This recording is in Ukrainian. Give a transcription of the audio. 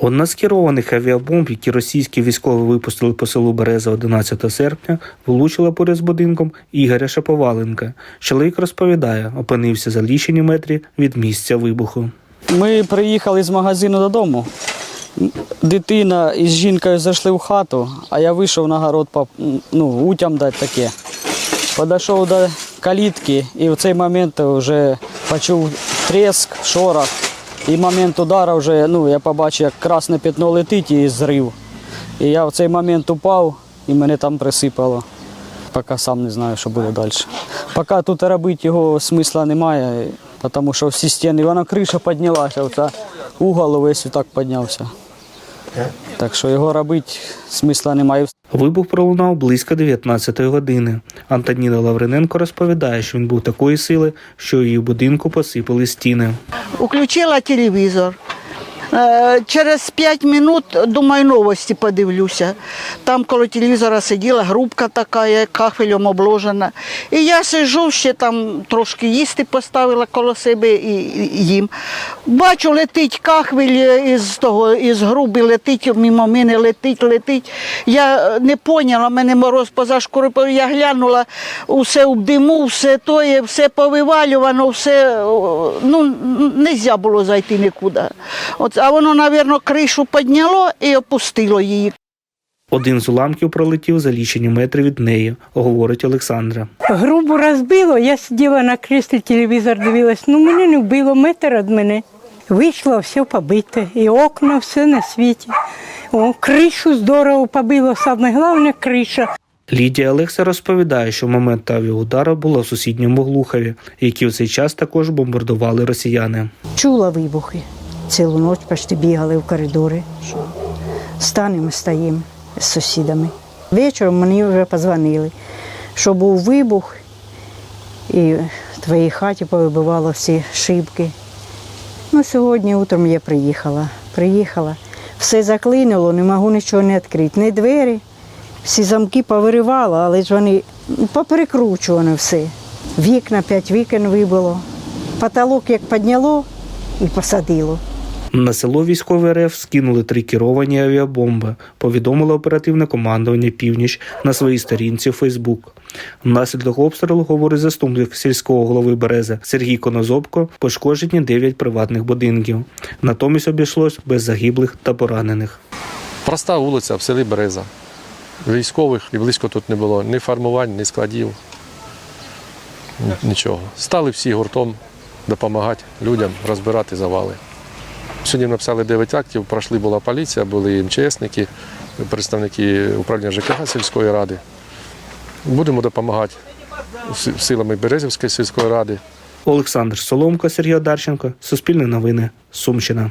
Одна з керованих авіабомб, які російські військові випустили по селу Береза 11 серпня, влучила поряд з будинком Ігоря Шаповаленка. Чоловік розповідає, опинився за лічені метрі від місця вибуху. Ми приїхали з магазину додому. Дитина із жінкою зайшли в хату, а я вийшов на город ну, утям дати таке. Подійшов до калітки і в цей момент вже почув треск, шорох. І момент удару вже ну, я побачив, як красне пятно летить і зрив. І я в цей момент упав і мене там присипало. Поки сам не знаю, що буде далі. Поки тут робити його смисла немає, тому що всі стіни, вона криша піднялася, оця угол весь так піднявся. Так що його робити смисла немає. Вибух пролунав близько 19 години. Антоніна Лавриненко розповідає, що він був такої сили, що її будинку посипали стіни. Включила телевізор. Е, Через 5 минут, думаю, новості подивлюся. Там коло телевізора сиділа групка така, кафелем обложена. І я сижу, ще там трошки їсти поставила коло себе і їм. Бачу, летить кахвель із того, із груби, летить мимо мене, летить, летить. Я не поняла, мене мороз поза шкурою. Я глянула, усе в диму, все тоє, все повивалювано, все, ну, не можна було зайти нікуди. От, а воно, мабуть, кришу підняло і опустило її. Один з уламків пролетів за лічені метри від неї, говорить Олександра. Грубо розбило, я сиділа на креслі, телевізор дивилась, ну мене не вбило метр від мене. Вийшло, все побите, і окна, все на світі. О, кришу здорово побило, саме головне криша. Лідія Олекса розповідає, що в момент авіаудару була в сусідньому Глухові, які в цей час також бомбардували росіяни. Чула вибухи. Цілу ніч почти бігали в коридори. Станемо, стоїмо з сусідами. Вечором мені вже позвонили, що був вибух, і в твоїй хаті повибивало всі шибки. Ну, сьогодні утром я приїхала. Приїхала. Все заклинило, не можу нічого не відкрити. Ні двері, всі замки повиривало, але ж вони поперекручувано все. Вікна, п'ять вікон вибило. Потолок як підняло і посадило. На село військовий РФ скинули три керовані авіабомби, повідомило оперативне командування Північ на своїй сторінці у Фейсбук. Внаслідок обстрілу, говорить заступник сільського голови Берези Сергій Конозобко, пошкоджені 9 приватних будинків. Натомість обійшлось без загиблих та поранених. Проста вулиця в селі Береза. Військових і близько тут не було ні формувань, ні складів. Нічого. Стали всі гуртом допомагати людям розбирати завали. Сьогодні написали 9 актів, пройшли була поліція, були МЧСники, представники управління ЖКГ сільської ради. Будемо допомагати силами Березівської сільської ради. Олександр Соломко, Сергій Одарченко, Суспільне новини, Сумщина.